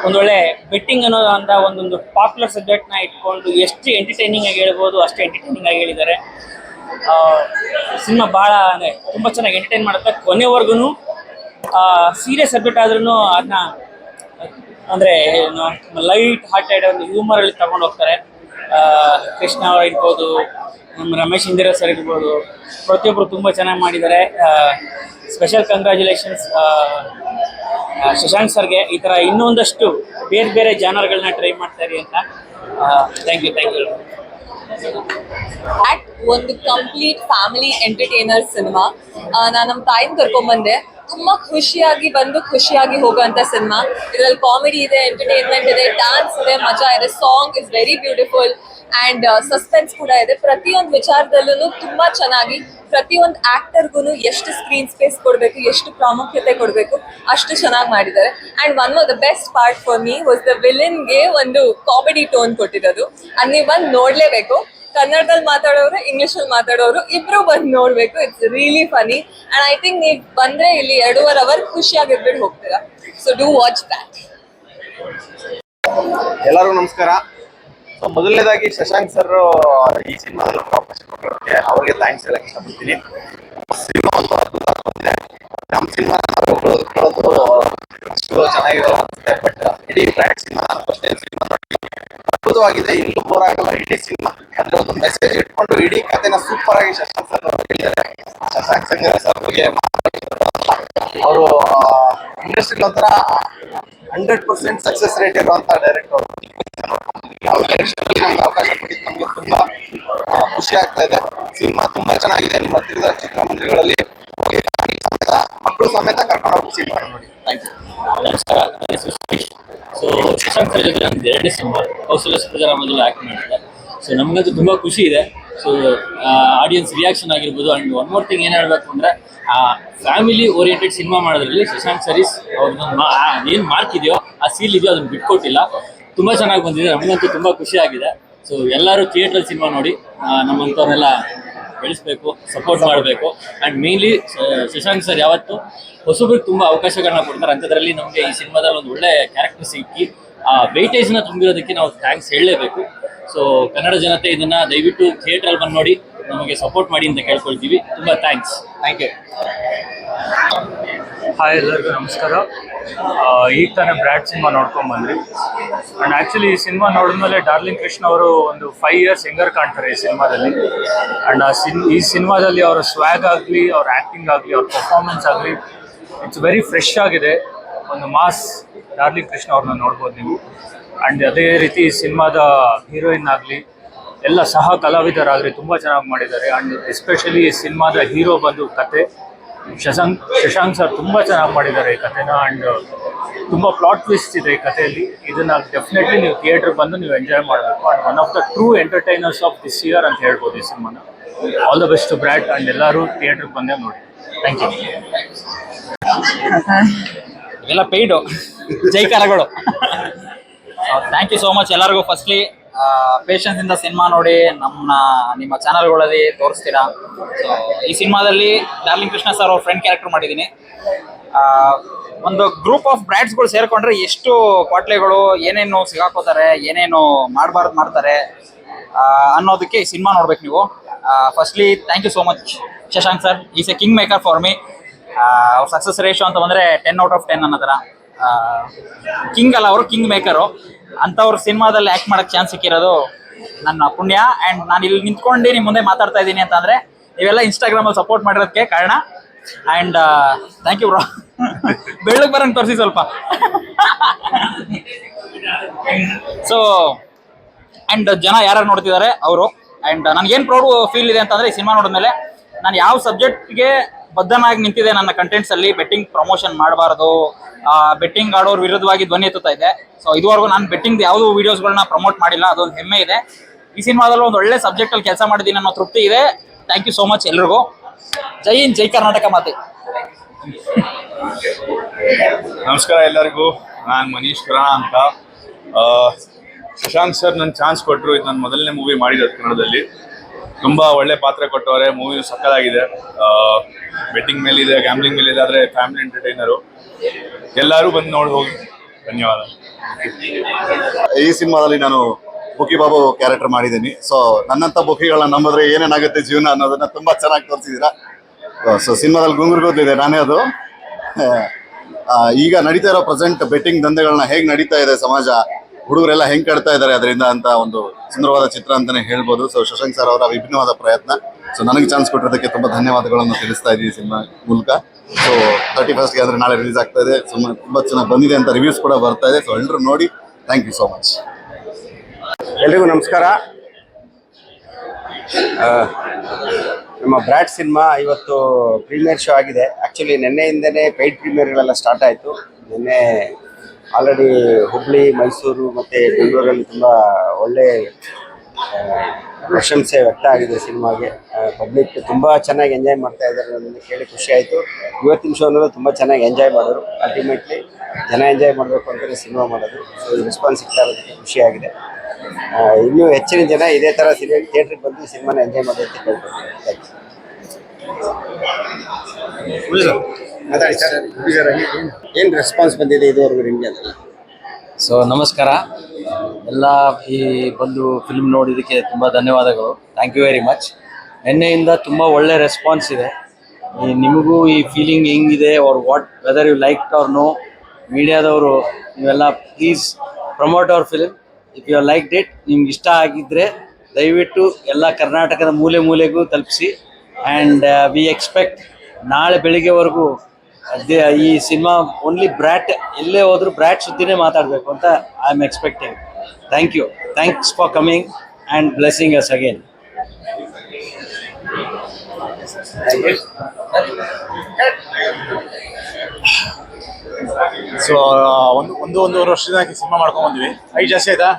ಒಂದೊಳ್ಳೆ ಬೆಟ್ಟಿಂಗ್ ಅನ್ನೋ ಅಂತ ಒಂದೊಂದು ಪಾಪ್ಯುಲರ್ ಸಬ್ಜೆಕ್ಟ್ನ ಇಟ್ಕೊಂಡು ಎಷ್ಟು ಎಂಟರ್ಟೈನಿಂಗ್ ಆಗಿ ಹೇಳ್ಬೋದು ಅಷ್ಟು ಎಂಟರ್ಟೈನಿಂಗ್ ಆಗಿ ಹೇಳಿದ್ದಾರೆ. ಸಿನಿಮಾ ಭಾಳ ಅಂದರೆ ತುಂಬ ಚೆನ್ನಾಗಿ ಎಂಟರ್ಟೈನ್ ಮಾಡುತ್ತೆ. ಕೊನೆವರೆಗೂ ಸೀರಿಯಸ್ ಸಬ್ಜೆಕ್ಟ್ ಆದ್ರೂ ಅದನ್ನ ಅಂದರೆ ಲೈಟ್ ಹಾರ್ಟೆಡ್ ಒಂದು ಹ್ಯೂಮರಲ್ಲಿ ತಗೊಂಡು ಹೋಗ್ತಾರೆ. ಕೃಷ್ಣ ಇರ್ಬೋದು, ನಮ್ಮ ರಮೇಶ್ ಇಂದಿರಾ ಸರ್ ಇರ್ಬೋದು ಪ್ರತಿಯೊಬ್ಬರು ತುಂಬ ಚೆನ್ನಾಗಿ ಮಾಡಿದ್ದಾರೆ. ಸ್ಪೆಷಲ್ ಕಂಗ್ರ್ಯಾಚುಲೇಷನ್ಸ್ ಶಶಾಂಕ್ ಸರ್ಗೆ ಈ ಥರ ಇನ್ನೊಂದಷ್ಟು ಬೇರೆ ಬೇರೆ ಜಾನರ್ಗಳನ್ನ ಟ್ರೈ ಮಾಡ್ತಾರೆ ಅಂತ ಥ್ಯಾಂಕ್ ಯು ಥ್ಯಾಂಕ್ ಯು ಒಂದು ಕಂಪ್ಲೀಟ್ ಫ್ಯಾಮಿಲಿ ಎಂಟರ್ಟೈನರ್ ಸಿನಿಮಾ ನಾನು ನಮ್ಮ ತಾಯಿನ ಕರ್ಕೊಂಡ್ಬಂದೆ ತುಂಬಾ ಖುಷಿಯಾಗಿ ಬಂದು ಖುಷಿಯಾಗಿ ಹೋಗುವಂತ ಸಿನಿಮಾ ಇದ್ರಲ್ಲಿ ಕಾಮಿಡಿ ಇದೆ ಎಂಟರ್ಟೈನ್ಮೆಂಟ್ ಇದೆ ಡ್ಯಾನ್ಸ್ ಇದೆ, ಮಜಾ ಇದೆ song is very beautiful and suspense ಕೂಡ ಇದೆ. ಪ್ರತಿಯೊಂದು ವಿಚಾರದಲ್ಲೂ ತುಂಬಾ ಚೆನ್ನಾಗಿ ಪ್ರತಿಯೊಂದು ಆಕ್ಟರ್ಗೂ ಎಷ್ಟು ಸ್ಕ್ರೀನ್ ಸ್ಪೇಸ್ ಕೊಡಬೇಕು, ಎಷ್ಟು ಪ್ರಾಮುಖ್ಯತೆ ಕೊಡಬೇಕು ಅಷ್ಟು ಚೆನ್ನಾಗಿ ಮಾಡಿದ್ದಾರೆ. And one of the best part for me was the ವಿಲನ್ಗೆ ಒಂದು ಕಾಮಿಡಿ ಟೋನ್ ಕೊಟ್ಟಿರೋದು. ಅಲ್ಲಿ ಬಂದು ನೋಡ್ಲೇಬೇಕು. ಕನ್ನಡದಲ್ಲಿ ಮಾತಾಡೋರು ಇಂಗ್ಲಿಷ್ ಅಲ್ಲಿ ಮಾತಾಡೋರು ಇಬ್ರು ಬಂದು ನೋಡ್ಬೇಕು. It's really funny and I think ನೀವು ಬಂದ್ರೆ ಇಲ್ಲಿ ಎರಡೂವರೆ ಅವರ್ ಖುಷಿಯಾಗಿರ್ಬಿಟ್ಟು ಹೋಗ್ತೀರಾ. ಸೊ ಡೂ ವಾಚ್ ಬ್ಯಾಕ್ ಎಲ್ಲರಿಗೂ ನಮಸ್ಕಾರ. ಮೊದಲನೇದಾಗಿ ಶಶಾಂಕ್ ಸರ್ ಈ ಸಿನಿಮಾದಲ್ಲಿ ಅವಕಾಶ ಅವ್ರಿಗೆ ಥ್ಯಾಂಕ್ಸ್ ಹೇಳಕ್ ಇಷ್ಟಪಡ್ತೀನಿ. ಸಿನಿಮಾ ಒಂದು ಅದ್ಭುತ. ನಮ್ಮ ಸಿನಿಮಾ ಅಷ್ಟು ಅನ್ಸುತ್ತೆ ಬಟ್ ಇಡೀ ಬ್ರ್ಯಾಂಡ್ ಸಿನಿಮಾ ನೋಡಿ ಅದ್ಭುತವಾಗಿದೆ. ಇಲ್ಲೂ ಬೋರ್ ಆಗಲ್ಲ ಇಡೀ ಸಿನಿಮಾ. ಅಂದ್ರೆ ಒಂದು ಮೆಸೇಜ್ ಇಟ್ಕೊಂಡು ಇಡೀ ಕಥೆನ ಸೂಪರ್ ಆಗಿ ಶಶಾಂಕ್ ಸರ್ ಅವರು ಹೇಳಿದ್ದಾರೆ ಶಶಾಂಕ್ ಸರ್ ಬಗ್ಗೆ ಅವರು ಇಂಡಸ್ಟ್ರಿ ಒಂಥರ ಹಂಡ್ರೆಡ್ ಪರ್ಸೆಂಟ್ ಸಕ್ಸಸ್ ರೇಟ್ ಇರುವಂತ ಡೈರೆಕ್ಟರ್ ನಮ್ಗೆ ಅವಕಾಶ ಕೊಟ್ಟಿದ್ದು ನಮ್ಗೆ ತುಂಬಾ ಖುಷಿ ಆಗ್ತಾ ಇದೆ. ಸಿನಿಮಾ ತುಂಬಾ ಚೆನ್ನಾಗಿದೆ. ನಿಮ್ಮ ಹತ್ತಿರದ ಚಿತ್ರಮಂದಿರಗಳಲ್ಲಿ ಮಕ್ಕಳು ಸಮೇತ ಕರ್ಕೊಂಡು ಹೋಗಿ ಸುರೇಶ್. ಸೊ ಶಶಾಂಕ್ ಸರ್ ಜೊತೆ ನಂದು ಎರಡನೇ ಸಿನಿಮಾ ಕೌಶಲ್ಯ ಸುಪ್ರಜರ ಮೊದಲು ಆ್ಯಕ್ಟ್ ಮಾಡಿದೆ. ಸೊ ನಮಗಂತೂ ತುಂಬ ಖುಷಿ ಇದೆ. ಸೊ ಆಡಿಯನ್ಸ್ ರಿಯಾಕ್ಷನ್ ಆಗಿರ್ಬೋದು. ಅಂಡ್ ಒನ್ ಮೋರ್ ಥಿಂಗ್ ಏನು ಹೇಳಬೇಕು ಆ ಫ್ಯಾಮಿಲಿ ಓರಿಯೆಂಟೆಡ್ ಸಿನಿಮಾ ಮಾಡೋದ್ರಲ್ಲಿ ಶಶಾಂಕ್ ಸರೀಸ್ ಅವ್ರದ್ದು ಏನು ಮಾರ್ಕ್ ಇದೆಯೋ ಆ ಸೀಲ್ ಇದೆಯೋ ಅದನ್ನ ಬಿಟ್ಕೊಟ್ಟಿಲ್ಲ. ತುಂಬಾ ಚೆನ್ನಾಗಿ ಬಂದಿದೆ. ನಮಗಂತೂ ತುಂಬಾ ಖುಷಿ ಆಗಿದೆ. ಸೊ ಎಲ್ಲರೂ ಥಿಯೇಟರ್ ಸಿನಿಮಾ ನೋಡಿ ಆ, ನಮ್ಮಂಥವ್ರನ್ನೆಲ್ಲ ಬೆಳೆಸಬೇಕು ಸಪೋರ್ಟ್ ಮಾಡಬೇಕು. ಆ್ಯಂಡ್ ಮೇನ್ಲಿ ಶಶಾಂಕ್ ಸರ್ ಯಾವತ್ತು ಹೊಸಬ್ರಿಗೆ ತುಂಬ ಅವಕಾಶಗಳನ್ನ ಕೊಡ್ತಾರೆ. ಅಂಥದ್ರಲ್ಲಿ ನಮಗೆ ಈ ಸಿನಿಮಾದಲ್ಲಿ ಒಂದು ಒಳ್ಳೆ ಕ್ಯಾರೆಕ್ಟರ್ ಸಿಕ್ಕಿ, ಆ ವೆಯ್ಟೇಜ್ನ ತುಂಬಿರೋದಕ್ಕೆ ನಾವು ಥ್ಯಾಂಕ್ಸ್ ಹೇಳಲೇಬೇಕು. ಸೊ ಕನ್ನಡ ಜನತೆ ಇದನ್ನ ದಯವಿಟ್ಟು ಥಿಯೇಟ್ರಲ್ಲಿ ಬಂದು ನೋಡಿ. ನಮಗೆ ಸಪೋರ್ಟ್ ಮಾಡಿ ಅಂತ ಕೇಳ್ಕೊಳ್ತೀವಿ. ತುಂಬ ಥ್ಯಾಂಕ್ಸ್ ಥ್ಯಾಂಕ್ ಯು ಹಾಯ್ ಎಲ್ಲರಿಗೂ ನಮಸ್ಕಾರ. ಈಗ ತಾನೇ ಬ್ರ್ಯಾಡ್ ಸಿನಿಮಾ ನೋಡ್ಕೊಂಡ್ ಬಂದ್ರಿ ಅಂಡ್ ಆಕ್ಚುಲಿ ಈ ಸಿನಿಮಾ ನೋಡಿದ್ಮೇಲೆ ಡಾರ್ಲಿಂಗ್ ಕೃಷ್ಣ ಅವರು ಒಂದು ಫೈವ್ ಇಯರ್ಸ್ ಹೆಂಗರ್ ಕಾಣ್ತಾರೆ ಈ ಸಿನಿಮಾದಲ್ಲಿ ಅಂಡ್ ಆ ಸಿನ್ ಈ ಸಿನಿಮಾದಲ್ಲಿ ಅವರ ಸ್ವ್ಯಾಗ್ ಆಗಲಿ ಅವ್ರ ಆ್ಯಕ್ಟಿಂಗ್ ಆಗಲಿ ಅವ್ರ ಪರ್ಫಾರ್ಮೆನ್ಸ್ ಆಗಲಿ ಇಟ್ಸ್ ವೆರಿ ಫ್ರೆಶ್ ಆಗಿದೆ. ಒಂದು ಮಾಸ್ ಡಾರ್ಲಿಂಗ್ ಕೃಷ್ಣ ಅವ್ರನ್ನ ನೋಡ್ಬೋದು ನೀವು. ಅಂಡ್ ಅದೇ ರೀತಿ ಈ ಸಿನಿಮಾದ ಹೀರೋಯಿನ್ ಆಗಲಿ ಎಲ್ಲ ಸಹ ಕಲಾವಿದರಾದರೆ ತುಂಬ ಚೆನ್ನಾಗಿ ಮಾಡಿದ್ದಾರೆ. ಆ್ಯಂಡ್ ಎಸ್ಪೆಷಲಿ ಈ ಸಿನಿಮಾದ ಹೀರೋ ಬಂದು ಕತೆ ಶಶಾಂಕ್ ಶಶಾಂಕ್ ಸರ್ ತುಂಬ ಚೆನ್ನಾಗಿ ಮಾಡಿದ್ದಾರೆ ಈ ಕಥೆನ ಆ್ಯಂಡ್ ತುಂಬ ಪ್ಲಾಟ್ ಟ್ವಿಸ್ಟ್ ಇದೆ ಈ ಕಥೆಯಲ್ಲಿ ಇದನ್ನ ಡೆಫಿನೆಟ್ಲಿ ನೀವು ಥಿಯೇಟರ್ ಬಂದು ನೀವು ಎಂಜಾಯ್ ಮಾಡಬೇಕು. And one of the true entertainers of this year ಅಂತ ಹೇಳ್ಬೋದು ಈ ಸಿನಿಮಾನ. All the best Brat and ಎಲ್ಲರೂ ಥಿಯೇಟ್ರಿಗೆ ಬಂದೇ ನೋಡಿ. ಥ್ಯಾಂಕ್ ಯು ಎಲ್ಲ ಪೇಯ್ಡು ಜೈಕಾರಗಳು. ಥ್ಯಾಂಕ್ ಯು ಸೋ ಮಚ್ ಎಲ್ಲರಿಗೂ ಫಸ್ಟ್ಲಿ ಪೇಷನ್ಸ್ ಇಂದ ಸಿನಿಮಾ ನೋಡಿ ನಮ್ಮ ನಿಮ್ಮ ಚಾನಲ್ಗಳಲ್ಲಿ ತೋರಿಸ್ತೀರಾ? ಸೊ ಈ ಸಿನಿಮಾದಲ್ಲಿ ಡಾರ್ಲಿಂಗ್ ಕೃಷ್ಣ ಸರ್ ಅವ್ರ ಫ್ರೆಂಡ್ ಕ್ಯಾರೆಕ್ಟರ್ ಮಾಡಿದ್ದೀನಿ. ಒಂದು ಗ್ರೂಪ್ ಆಫ್ ಬ್ರ್ಯಾಂಡ್ಸ್ಗಳು ಸೇರ್ಕೊಂಡ್ರೆ ಎಷ್ಟು ಪಾಟ್ಲೆಗಳು ಏನೇನು ಸಿಗಾಕೋತಾರೆ, ಏನೇನು ಮಾಡಬಾರ್ದು ಮಾಡ್ತಾರೆ ಅನ್ನೋದಕ್ಕೆ ಈ ಸಿನಿಮಾ ನೋಡ್ಬೇಕು ನೀವು. Firstly thank you so much Shashank sir is a king maker for me ಅವ್ರ ಸಕ್ಸಸ್ ರೇಷೋ ಅಂತ ಬಂದರೆ ಟೆನ್ ಔಟ್ ಆಫ್ ಟೆನ್ ಅನ್ನೋ ಥರ. ಕಿಂಗ್ ಅಲ್ಲ ಅವರು ಕಿಂಗ್ ಮೇಕರು ಅಂಥವ್ರ ಸಿನಿಮಾದಲ್ಲಿ ಆಕ್ಟ್ ಮಾಡಕ್ ಚಾನ್ಸ್ ಸಿಕ್ಕಿರೋದು ನನ್ನ ಪುಣ್ಯ. ಅಂಡ್ ನಾನು ಇಲ್ಲಿ ನಿಂತ್ಕೊಂಡು ನಿಮ್ಮ ಮುಂದೆ ಮಾತಾಡ್ತಾ ಇದ್ದೀನಿ ಅಂತಂದರೆ ನೀವೆಲ್ಲ ಇನ್ಸ್ಟಾಗ್ರಾಮಲ್ಲಿ ಸಪೋರ್ಟ್ ಮಾಡಿರೋದಕ್ಕೆ ಕಾರಣ. ಅಂಡ್ ಥ್ಯಾಂಕ್ ಯು ಬ್ರೋ ಬೆಳ್ಳಗ್ ಬರಂಗ್ ತೋರಿಸಿ ಸ್ವಲ್ಪ. [laughs] ಸೊ ಅಂಡ್ ಜನ ಯಾರು ನೋಡ್ತಿದ್ದಾರೆ? ಅವರು. ಅಂಡ್ ನನಗೇನು ಪ್ರೌಡ್ ಫೀಲ್ ಇದೆ ಅಂತಂದ್ರೆ ಈ ಸಿನಿಮಾ ನೋಡಿದ್ಮೇಲೆ ನಾನು ಯಾವ ಸಬ್ಜೆಕ್ಟ್ಗೆ ಬದ್ಧನಾಗಿ ನಿಂತಿದೆ ನನ್ನ ಕಂಟೆಂಟ್ಸ್ ಅಲ್ಲಿ. ಬೆಟ್ಟಿಂಗ್ ಪ್ರಮೋಷನ್ ಮಾಡಬಾರ್ದು. ಬೆಟ್ಟಿಂಗ್ ಆಡೋರ್ ವಿರುದ್ಧವಾಗಿ ಧ್ವನಿ ಎತ್ತುತ್ತಾ ಇದೆ. ಸೊ ಇದುವರೆಗೂ ನಾನು ಬೆಟ್ಟಿಂಗ್ ಯಾವುದೂ ವಿಡಿಯೋಸ್ಗಳನ್ನ ಪ್ರಮೋಟ್ ಮಾಡಿಲ್ಲ. ಅದೊಂದು ಹೆಮ್ಮೆ ಇದೆ. ಈ ಸಿನಿಮಾದಲ್ಲಿ ಒಂದು ಒಳ್ಳೆ ಸಬ್ಜೆಕ್ಟ್ ಅಲ್ಲಿ ಕೆಲಸ ಮಾಡಿದ್ದೀನಿ ಅನ್ನೋ ತೃಪ್ತಿ ಇದೆ. ಥ್ಯಾಂಕ್ ಯು ಸೋ ಮಚ್ ಎಲ್ರಿಗೂ. ಜೈ ಇನ್ ಜೈ ಕರ್ನಾಟಕ ಮಾತೆ. ನಮಸ್ಕಾರ ಎಲ್ಲರಿಗೂ. ನಾನು ಮನೀಶ್ ಕರಣ ಅಂತ. ಶಶಾಂಕ್ ಸರ್ ನನ್ನ ಚಾನ್ಸ್ ಕೊಟ್ಟರು ಇದು ನನ್ನ ಮೊದಲನೇ ಮೂವಿ ಮಾಡಿರೋದು ಕನ್ನಡದಲ್ಲಿ. ತುಂಬ ಒಳ್ಳೆ ಪಾತ್ರ ಕೊಟ್ಟವರೆ. ಮೂವಿ ಸಕ್ಕದಾಗಿದೆ ಬೆಟ್ಟಿಂಗ್ ಮೇಲಿದೆ ಗ್ಯಾಮ್ಲಿಂಗ್ ಮೇಲಿದೆ, ಆದರೆ ಫ್ಯಾಮಿಲಿ ಎಂಟರ್ಟೈನರು ಎಲ್ಲರೂ ಬಂದು ನೋಡಿ ಹೋಗಿ. ಧನ್ಯವಾದ. ಈ ಸಿನಿಮಾದಲ್ಲಿ ನಾನು ಬುಕಿ ಬಾಬು ಕ್ಯಾರೆಕ್ಟರ್ ಮಾಡಿದ್ದೀನಿ. ಸೊ ನನ್ನಂಥ ಬುಕಿಗಳನ್ನ ನಂಬಿದ್ರೆ ಏನೇನಾಗುತ್ತೆ ಜೀವನ ಅನ್ನೋದನ್ನ ತುಂಬಾ ಚೆನ್ನಾಗಿ ತೋರಿಸಿದ್ದೀರಾ. ಸೊ ಸಿನಿಮಾದಲ್ಲಿ ಗುಂಗುರ್ಗೋದ್ಲಿದೆ ನಾನೇ ಅದು. [laughs] ಈಗ ನಡೀತಾ ಇರೋ ಪ್ರೆಸೆಂಟ್ ಬೆಟ್ಟಿಂಗ್ ದಂಧೆಗಳನ್ನ ಹೇಗ್ ನಡೀತಾ ಇದೆ ಸಮಾಜ? ಹುಡುಗರೆಲ್ಲ ಹೆಂಗ್ ಕಟ್ತಾ ಇದ್ದಾರೆ ಅದರಿಂದ ಅಂತ ಒಂದು ಸುಂದರವಾದ ಚಿತ್ರ ಅಂತಾನೆ ಹೇಳ್ಬೋದು. ಸೊ ಶಶಾಂಕ್ ಸರ್ ಅವರ ವಿಭಿನ್ನವಾದ ಪ್ರಯತ್ನ. ಸೊ ನನಗೆ ಚಾನ್ಸ್ ಕೊಟ್ಟಿರೋದಕ್ಕೆ ತುಂಬಾ ಧನ್ಯವಾದಗಳನ್ನು ತಿಳಿಸ್ತಾ ಇದ್ದೀವಿ ಸಿನಿಮಾ ಮೂಲಕ. ಸೊ ತರ್ಟಿ ಫಸ್ಟ್ಗೆ ಅಂದ್ರೆ ನಾಳೆ ರಿಲೀಸ್ ಆಗ್ತಾ ಇದೆ. ಸುಮ್ಮನೆ ತುಂಬಾ ಚೆನ್ನಾಗಿ ಬಂದಿದೆ ಅಂತ ರಿವ್ಯೂಸ್ ಕೂಡ ಬರ್ತಾ ಇದೆ. ಸೊ ಎಲ್ಲರೂ ನೋಡಿ. ಥ್ಯಾಂಕ್ ಯು ಸೋ ಮಚ್ ಎಲ್ರಿಗೂ ನಮಸ್ಕಾರ. ನಮ್ಮ ಬ್ರಾಡ್ ಸಿನಿಮಾ ಇವತ್ತು ಪ್ರೀಮಿಯರ್ ಶೋ ಆಗಿದೆ. ಆ್ಯಕ್ಚುಲಿ ನಿನ್ನೆಯಿಂದನೇ ಪೈಡ್ ಪ್ರೀಮಿಯರ್ಗಳೆಲ್ಲ ಸ್ಟಾರ್ಟ್ ಆಯಿತು. ನಿನ್ನೆ ಆಲ್ರೆಡಿ ಹುಬ್ಳಿ ಮೈಸೂರು ಮತ್ತು ಬೆಂಗಳೂರಲ್ಲಿ ತುಂಬ ಒಳ್ಳೆ ಪ್ರಶಂಸೆ ವ್ಯಕ್ತ ಆಗಿದೆ ಸಿನಿಮಾಗೆ. ಪಬ್ಲಿಕ್ ತುಂಬ ಚೆನ್ನಾಗಿ ಎಂಜಾಯ್ ಮಾಡ್ತಾ ಇದ್ದಾರೆ ಅನ್ನೋದನ್ನ ಕೇಳಿ ಖುಷಿ ಆಯಿತು. ಇವತ್ತಿನ ಶೋನಲ್ಲೂ ತುಂಬ ಚೆನ್ನಾಗಿ ಎಂಜಾಯ್ ಮಾಡೋರು ಅಲ್ಟಿಮೇಟ್ಲಿ ಜನ ಎಂಜಾಯ್ ಮಾಡಬೇಕು ಅಂತಲೇ ಸಿನಿಮಾ ಮಾಡೋದು. ಸೊ ಈ ರೆಸ್ಪಾನ್ಸ್ ಸಿಗ್ತಾ ಇರೋದಕ್ಕೆ ಖುಷಿಯಾಗಿದೆ ಇನ್ನೂ ಹೆಚ್ಚಿನ ಜನ ಇದೇ ಥರ ಸಿನಿಮಾ ಥಿಯೇಟ್ರಿಗೆ ಬಂದು ಸಿನಿಮಾನ ಎಂಜಾಯ್ ಮಾಡಿ ಅಂತ ಮಾತಾಡಿ ಸರ್ ಏನು ರೆಸ್ಪಾನ್ಸ್ ಬಂದಿದೆ ಇದುವರೆಗೂ ನಿಮಗೆ? ಅದೆಲ್ಲ ಸೊ ನಮಸ್ಕಾರ. ಎಲ್ಲ ಈ ಬಂದು ಫಿಲ್ಮ್ ನೋಡಿದ್ದಕ್ಕೆ ತುಂಬ ಧನ್ಯವಾದಗಳು. ಥ್ಯಾಂಕ್ ಯು ವೆರಿ ಮಚ್ ನಿನ್ನೆಯಿಂದ ತುಂಬ ಒಳ್ಳೆ ರೆಸ್ಪಾನ್ಸ್ ಇದೆ. ಈ ನಿಮಗೂ ಈ ಫೀಲಿಂಗ್ ಹೆಂಗಿದೆ ಅವ್ರ ವಾಟ್ ವೆದರ್ ಯು ಲೈಕ್ ಅವ್ರ ನೋ ಮೀಡಿಯಾದವರು ನೀವೆಲ್ಲ ಪ್ಲೀಸ್ ಪ್ರಮೋಟ್ ಅವ್ರ film if you like it ನಿಮ್ಗೆ ಇಷ್ಟ ಆಗಿದ್ದರೆ ದಯವಿಟ್ಟು ಎಲ್ಲ ಕರ್ನಾಟಕದ ಮೂಲೆ ಮೂಲೆಗೂ ತಲುಪಿಸಿ. ಆ್ಯಂಡ್ ವಿ ಎಕ್ಸ್ಪೆಕ್ಟ್ ನಾಳೆ ಬೆಳಿಗ್ಗೆವರೆಗೂ ಅದೇ ಈ ಸಿನಿಮಾ ಓನ್ಲಿ ಬ್ರ್ಯಾಟ್ ಎಲ್ಲೇ ಹೋದರೂ ಬ್ರ್ಯಾಟ್ ಸುದ್ದಿನೇ ಮಾತಾಡಬೇಕು ಅಂತ I am expecting thank you thanks for coming and blessing us again so ಒಂದು ಒಂದು ಒಂದೂವರೆ ವರ್ಷದಿಂದ ಸಿನಿಮಾ ಮಾಡ್ಕೊಂಡ್ ಬಂದ್ವಿ ಐದು ಜಾಸ್ತಿ ಆಯ್ತಾ?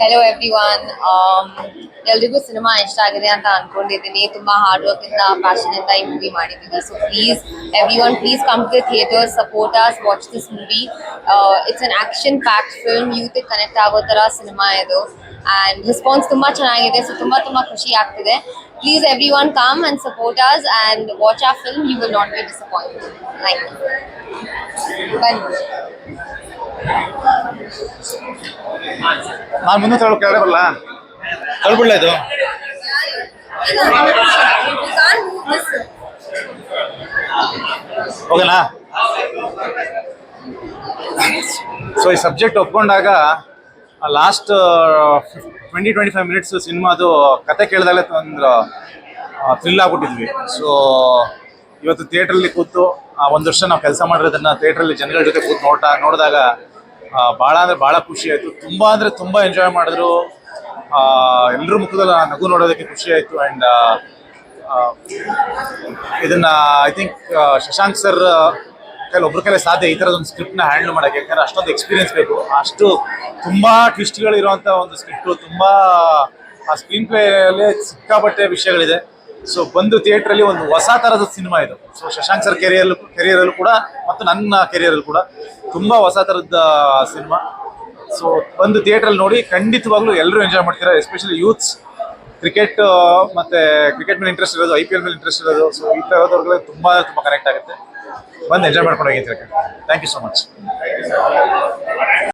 ಹೆಲೋ ಎವ್ರಿ ಒನ್ ಎಲ್ರಿಗೂ ಸಿನಿಮಾ ಇಷ್ಟ ಆಗಿದೆ ಅಂತ ಅನ್ಕೊಂಡಿದ್ದೀನಿ. ತುಂಬಾ ಹಾರ್ಡ್ ವರ್ಕ್ ಇಂದ ಪ್ಯಾಷನ್ ಇಂದ ಈ ಮೂವಿ ಮಾಡಿದ್ದೀವಿ. So please everyone please come to theatre support us watch this movie it's an action packed film youth connect ಆಗೋ ತರ ಸಿನಿಮಾ ಇದು. ಆ್ಯಂಡ್ ರೆಸ್ಪಾನ್ಸ್ ತುಂಬಾ ಚೆನ್ನಾಗಿದೆ. ಸೊ ತುಂಬಾ ತುಂಬಾ ಖುಷಿ ಆಗ್ತಿದೆ. please everyone come and support us and watch a film you will not be disappoint thank you ಬನ್ನಿ ನಾನು ಮುಂದೆ ತಗೊಳ್ಳೋ ಕೆಳಗಡೆ ಬರಲ್ಲ ತಳ್ಬಿಡ್ಲ ಇದು ಓಕೆನಾ ಸೊ ಈ ಸಬ್ಜೆಕ್ಟ್ ಒಪ್ಕೊಂಡಾಗ last twenty twenty five minutes ಸಿನಿಮಾದು ಕತೆ ಕೇಳಿದಾಗಲೇ ಒಂದು ಥ್ರಿಲ್ ಆಗ್ಬಿಟ್ಟಿದ್ವಿ. ಸೊ ಇವತ್ತು ಥಿಯೇಟ್ರಲ್ಲಿ ಕೂತು ಒಂದು ವರ್ಷ ನಾವು ಕೆಲಸ ಮಾಡಿರೋದನ್ನ ಥಿಯೇಟ್ರಲ್ಲಿ ಜನಗಳ ಜೊತೆ ಕೂತು ನೋಡ್ತಾ, ನೋಡಿದಾಗ ಭಾಳ ಅಂದರೆ ಭಾಳ ಖುಷಿ ಆಯಿತು. ತುಂಬ ಅಂದರೆ ತುಂಬ ಎಂಜಾಯ್ ಮಾಡಿದ್ರು. ಎಲ್ಲರ ಮುಖದಲ್ಲಿ ನಗು ನೋಡೋದಕ್ಕೆ ಖುಷಿ ಆಯಿತು ಆ್ಯಂಡ್ ಇದನ್ನು ಐ ಥಿಂಕ್ ಶಶಾಂಕ್ ಸರ್ ಕೈಲಿ ಒಬ್ರ ಕೈಲಿ ಸಾಧ್ಯ ಈ ಥರದ ಒಂದು ಸ್ಕ್ರಿಪ್ಟ್ನ ಹ್ಯಾಂಡಲ್ ಮಾಡೋಕ್ಕೆ, ಯಾಕಂದ್ರೆ ಅಷ್ಟೊಂದು ಎಕ್ಸ್ಪೀರಿಯನ್ಸ್ ಬೇಕು. ಅಷ್ಟು ತುಂಬ ಟ್ವಿಸ್ಟ್ಗಳಿರುವಂಥ ಒಂದು ಸ್ಕ್ರಿಪ್ಟು ತುಂಬ ಆ ಸ್ಕ್ರೀನ್ ಪ್ಲೇಯಲ್ಲಿ ಸಿಕ್ಕಾಪಟ್ಟೆ ವಿಷಯಗಳಿದೆ. ಸೊ ಬಂದು ಥಿಯೇಟ್ರಲ್ಲಿ ಒಂದು ಹೊಸ ಥರದ ಸಿನಿಮಾ ಇದು. ಸೊ ಶಶಾಂಕ್ ಸರ್ ಕೆರಿಯರ್ ಕೆರಿಯರಲ್ಲೂ ಕೂಡ, ಮತ್ತು ನನ್ನ ಕೆರಿಯರಲ್ಲೂ ಕೂಡ ತುಂಬ ಹೊಸ ಥರದ ಸಿನಿಮಾ ಸೊ ಬಂದು ಥಿಯೇಟ್ರಲ್ಲಿ ನೋಡಿ ಖಂಡಿತವಾಗ್ಲೂ ಎಲ್ಲರೂ ಎಂಜಾಯ್ ಮಾಡ್ತೀರಾ ಎಸ್ಪೆಷಲಿ ಯೂತ್ಸ್ ಕ್ರಿಕೆಟ್ ಮತ್ತೆ ಕ್ರಿಕೆಟ್ ಮೇಲೆ ಇಂಟ್ರೆಸ್ಟ್ ಇರೋದು ಐ ಪಿ ಎಲ್ ಮೇಲೆ ಇಂಟ್ರೆಸ್ಟ್ ಇರೋದು ಸೊ ಈ ಥರದವ್ರಿಗೆ ತುಂಬ ತುಂಬ ಕನೆಕ್ಟ್ ಆಗುತ್ತೆ. ಬಂದು ಎಂಜಾಯ್ ಮಾಡ್ಕೊಂಡು ಹೋಗಿದ್ದೀರಿ ಥ್ಯಾಂಕ್ ಯು ಸೊ ಮಚ್